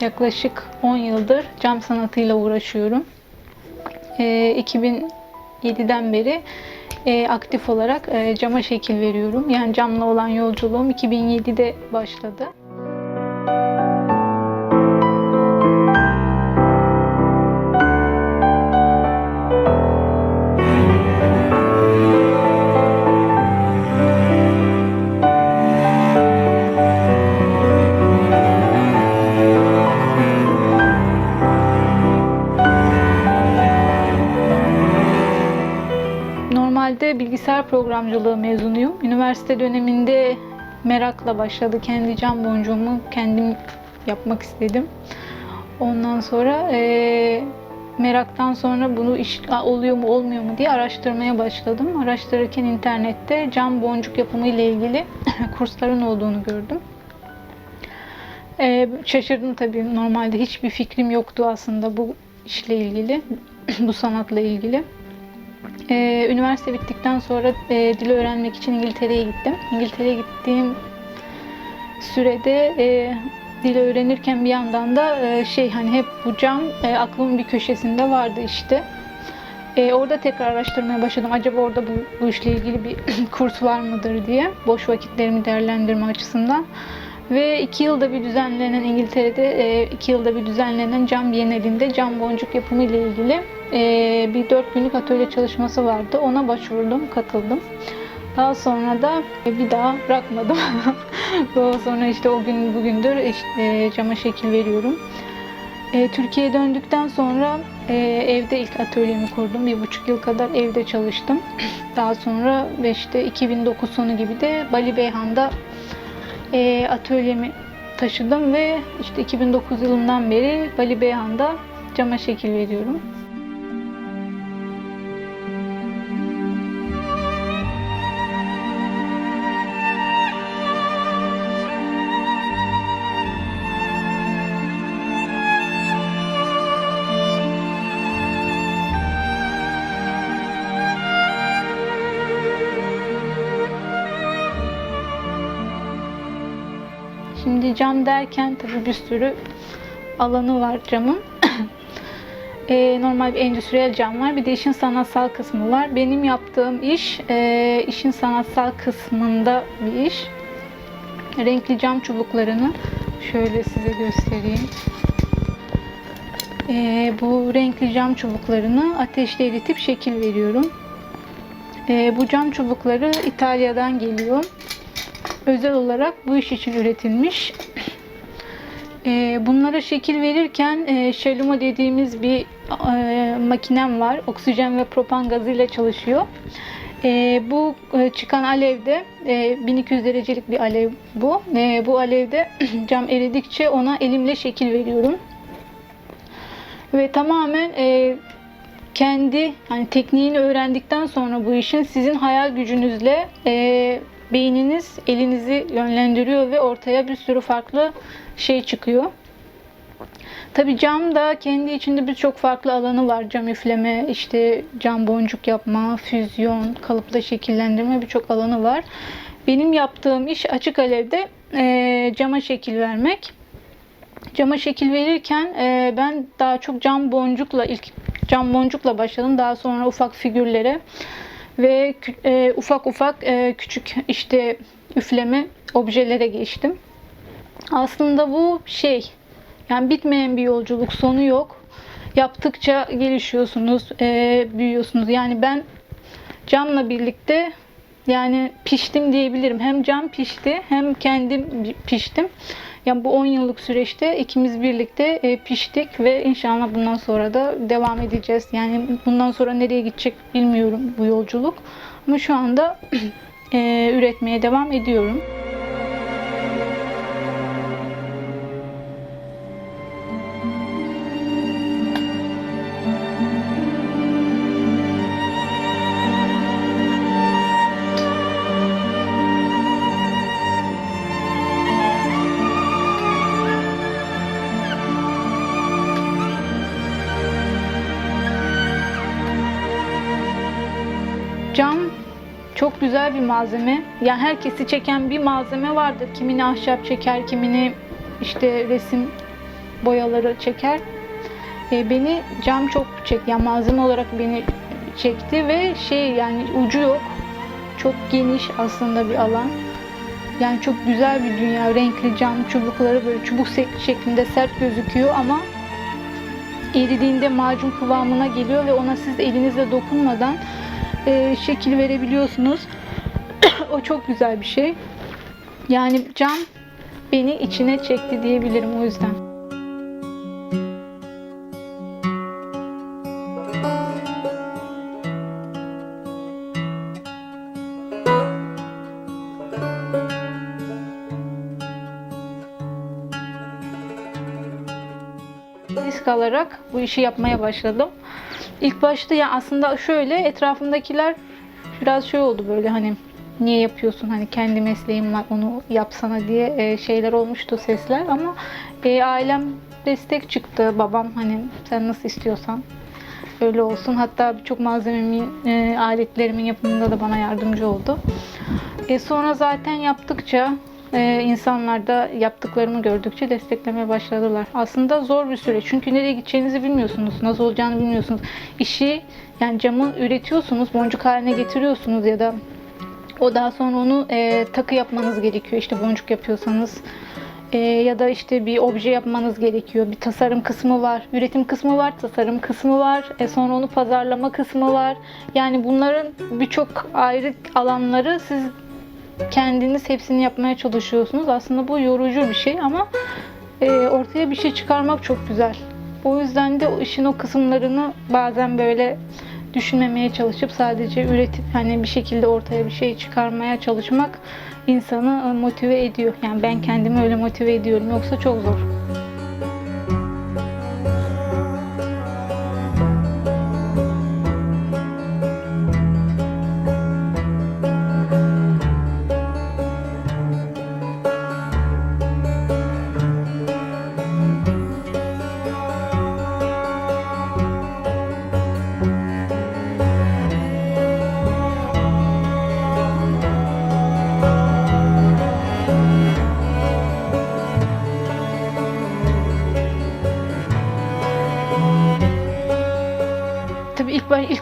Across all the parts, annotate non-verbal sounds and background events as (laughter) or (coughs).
yaklaşık 10 yıldır cam sanatıyla uğraşıyorum. Ee, 2007'den beri e, aktif olarak e, cama şekil veriyorum. Yani camla olan yolculuğum 2007'de başladı. Normalde programcılığı mezunuyum. Üniversite döneminde merakla başladı. Kendi cam boncuğumu kendim yapmak istedim. Ondan sonra eee, meraktan sonra bunu iş "Aa, oluyor mu olmuyor mu diye araştırmaya başladım. Araştırırken internette cam boncuk yapımı ile ilgili (laughs) kursların olduğunu gördüm. Eee, şaşırdım tabii. Normalde hiçbir fikrim yoktu aslında bu işle ilgili, (clears throat) bu sanatla ilgili. Ee, üniversite bittikten sonra e, dili öğrenmek için İngiltere'ye gittim. İngiltere'ye gittiğim sürede e, dili öğrenirken bir yandan da e, şey hani hep bu cam e, aklımın bir köşesinde vardı işte. E, orada tekrar araştırmaya başladım. Acaba orada bu, bu işle ilgili bir (clears throat) kurs var mıdır diye. Boş vakitlerimi değerlendirme açısından. Ve iki yılda bir düzenlenen İngiltere'de e, iki yılda bir düzenlenen cam bienalinde cam boncuk yapımı ile ilgili e, bir dört günlük atölye çalışması vardı. Ona başvurdum, katıldım. Daha sonra da bir daha bırakmadım. (laughs) Daha sonra işte o gün bugündür işte, e, cama şekil veriyorum. E, Türkiye'ye döndükten sonra e, evde ilk atölyemi kurdum. Bir buçuk yıl kadar evde çalıştım. Daha sonra işte 2009 sonu gibi de Bali Beyhan'da e, atölyemi taşıdım ve işte 2009 yılından beri Bali Beyhan'da cama şekil veriyorum. Şimdi cam derken tabii bir sürü alanı var camın. Eee, (clears throat) normal bir endüstriyel cam var. Bir de işin sanatsal kısmı var. Benim yaptığım iş eee, işin sanatsal kısmında bir iş. Renkli cam çubuklarını şöyle size göstereyim. Eee, bu renkli cam çubuklarını ateşte eritip şekil veriyorum. Bu cam çubukları İtalya'dan geliyor özel olarak bu iş için üretilmiş. Ee, bunlara şekil verirken e, şalumo dediğimiz bir e, makinem var. Oksijen ve propan gazıyla çalışıyor. E, bu e, çıkan alevde e, 1200 derecelik bir alev bu. E, bu alevde (clears throat) cam eridikçe ona elimle şekil veriyorum. Ve tamamen kendi hani tekniğini öğrendikten sonra bu işin sizin hayal gücünüzle e, beyniniz elinizi yönlendiriyor ve ortaya bir sürü farklı şey çıkıyor. Tabi cam da kendi içinde birçok farklı alanı var. Cam üfleme, işte cam boncuk yapma, füzyon, kalıpla şekillendirme birçok alanı var. Benim yaptığım iş açık alevde e, cama şekil vermek. Cama şekil verirken e, ben daha çok cam boncukla ilk cam boncukla başladım. Daha sonra ufak figürlere ve e, ufak ufak e, küçük işte üfleme objelere geçtim. Aslında bu şey yani bitmeyen bir yolculuk sonu yok. Yaptıkça gelişiyorsunuz, e, büyüyorsunuz. Yani ben camla birlikte yani piştim diyebilirim. Hem cam pişti hem kendim piştim. Yani bu 10 yıllık süreçte ikimiz birlikte e, piştik ve inşallah bundan sonra da devam edeceğiz. Yani bundan sonra nereye gidecek bilmiyorum bu yolculuk. Ama şu anda (clears throat) e, üretmeye devam ediyorum. Güzel bir malzeme. Yani herkesi çeken bir malzeme vardır. Kimini ahşap çeker, kimini işte resim boyaları çeker. E, beni cam çok çek, yani malzeme olarak beni çekti ve şey yani ucu yok. Çok geniş aslında bir alan. Yani çok güzel bir dünya. Renkli cam çubukları böyle çubuk şeklinde sert gözüküyor ama eridiğinde macun kıvamına geliyor ve ona siz elinizle dokunmadan e, şekil verebiliyorsunuz. (coughs) o çok güzel bir şey. Yani cam beni içine çekti diyebilirim o yüzden. risk alarak bu işi yapmaya başladım. İlk başta ya aslında şöyle etrafımdakiler biraz şey oldu böyle hani niye yapıyorsun? Hani kendi mesleğim var onu yapsana diye e, şeyler olmuştu sesler ama e, ailem destek çıktı. Babam hani sen nasıl istiyorsan öyle olsun. Hatta birçok malzememin e, aletlerimin yapımında da bana yardımcı oldu. E, sonra zaten yaptıkça e, insanlar da yaptıklarımı gördükçe desteklemeye başladılar. Aslında zor bir süreç. Çünkü nereye gideceğinizi bilmiyorsunuz. Nasıl olacağını bilmiyorsunuz. İşi yani camı üretiyorsunuz, boncuk haline getiriyorsunuz ya da o daha sonra onu e, takı yapmanız gerekiyor. İşte boncuk yapıyorsanız e, ya da işte bir obje yapmanız gerekiyor. Bir tasarım kısmı var, üretim kısmı var, tasarım kısmı var. E, sonra onu pazarlama kısmı var. Yani bunların birçok ayrı alanları siz kendiniz hepsini yapmaya çalışıyorsunuz. Aslında bu yorucu bir şey ama e, ortaya bir şey çıkarmak çok güzel. O yüzden de işin o kısımlarını bazen böyle düşünmemeye çalışıp sadece üretip hani bir şekilde ortaya bir şey çıkarmaya çalışmak insanı motive ediyor. Yani ben kendimi öyle motive ediyorum. Yoksa çok zor.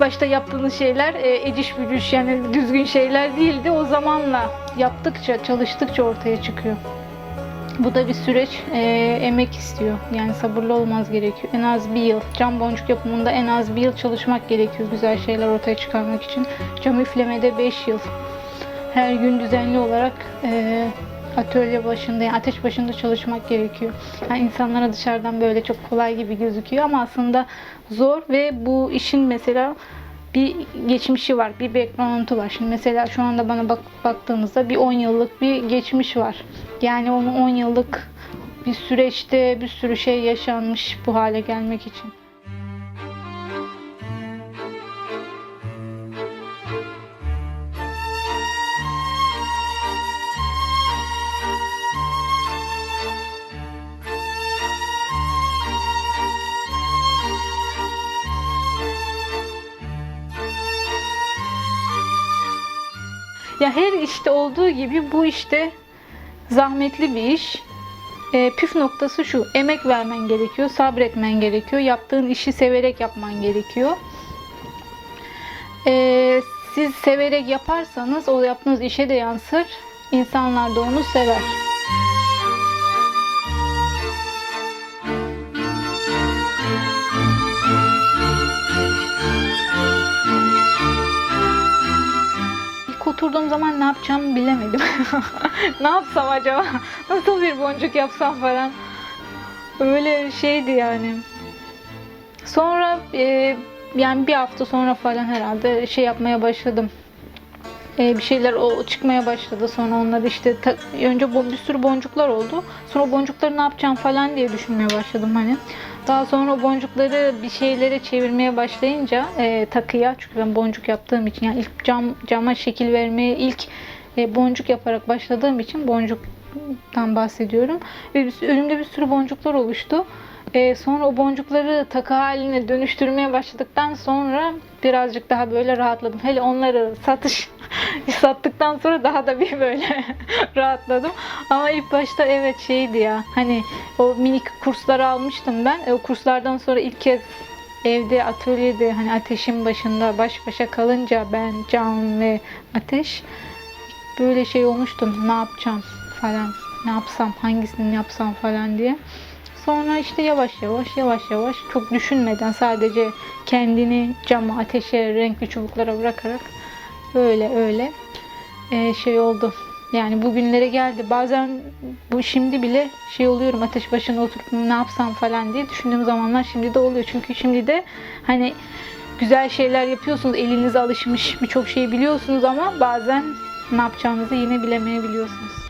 Başta yaptığınız şeyler e, eciş bücüş yani düzgün şeyler değildi. O zamanla yaptıkça, çalıştıkça ortaya çıkıyor. Bu da bir süreç, e, emek istiyor. Yani sabırlı olmaz gerekiyor. En az bir yıl, cam boncuk yapımında en az bir yıl çalışmak gerekiyor güzel şeyler ortaya çıkarmak için. Cam üflemede 5 yıl. Her gün düzenli olarak e, atölye başında, yani ateş başında çalışmak gerekiyor. Yani insanlara dışarıdan böyle çok kolay gibi gözüküyor ama aslında zor ve bu işin mesela bir geçmişi var, bir background'u var. Şimdi mesela şu anda bana bak baktığınızda bir 10 yıllık bir geçmiş var. Yani onu 10 yıllık bir süreçte bir sürü şey yaşanmış bu hale gelmek için. Ya her işte olduğu gibi bu işte zahmetli bir iş. E, püf noktası şu, emek vermen gerekiyor, sabretmen gerekiyor, yaptığın işi severek yapman gerekiyor. E, siz severek yaparsanız o yaptığınız işe de yansır, insanlar da onu sever. Oturduğum zaman ne yapacağımı bilemedim. (laughs) ne yapsam acaba? (laughs) Nasıl bir boncuk yapsam falan. Öyle şeydi yani. Sonra e, yani bir hafta sonra falan herhalde şey yapmaya başladım. E, bir şeyler o çıkmaya başladı. Sonra onları işte ta- önce bir sürü boncuklar oldu. Sonra boncukları ne yapacağım falan diye düşünmeye başladım hani. Daha sonra o boncukları bir şeylere çevirmeye başlayınca e, takıya çünkü ben boncuk yaptığım için yani ilk cam cama şekil vermeye ilk e, boncuk yaparak başladığım için boncuktan bahsediyorum. Ve önümde bir sürü boncuklar oluştu. Ee, sonra o boncukları takı haline dönüştürmeye başladıktan sonra birazcık daha böyle rahatladım. Hele onları satış (laughs) sattıktan sonra daha da bir böyle (laughs) rahatladım. Ama ilk başta evet şeydi ya hani o minik kursları almıştım ben. E, o kurslardan sonra ilk kez evde atölyede hani ateşin başında baş başa kalınca ben Can ve Ateş böyle şey olmuştum ne yapacağım falan ne yapsam hangisini yapsam falan diye. Sonra işte yavaş yavaş yavaş yavaş çok düşünmeden sadece kendini cama, ateşe, renkli çubuklara bırakarak öyle öyle e, şey oldu. Yani bugünlere geldi. Bazen bu şimdi bile şey oluyorum ateş başına oturup ne yapsam falan diye düşündüğüm zamanlar şimdi de oluyor. Çünkü şimdi de hani güzel şeyler yapıyorsunuz. Eliniz alışmış birçok şeyi biliyorsunuz ama bazen ne yapacağınızı yine bilemeyebiliyorsunuz.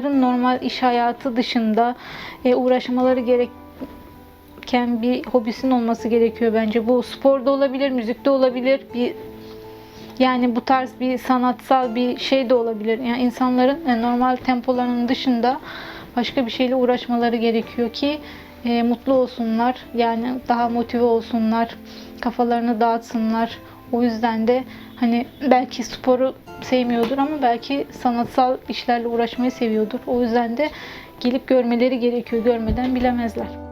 İnsanların normal iş hayatı dışında e, uğraşmaları gereken bir hobisinin olması gerekiyor bence. Bu sporda olabilir, müzikte olabilir, bir yani bu tarz bir sanatsal bir şey de olabilir. Yani insanların e, normal tempolarının dışında başka bir şeyle uğraşmaları gerekiyor ki e, mutlu olsunlar. Yani daha motive olsunlar. Kafalarını dağıtsınlar. O yüzden de hani belki sporu sevmiyordur ama belki sanatsal işlerle uğraşmayı seviyordur. O yüzden de gelip görmeleri gerekiyor. Görmeden bilemezler.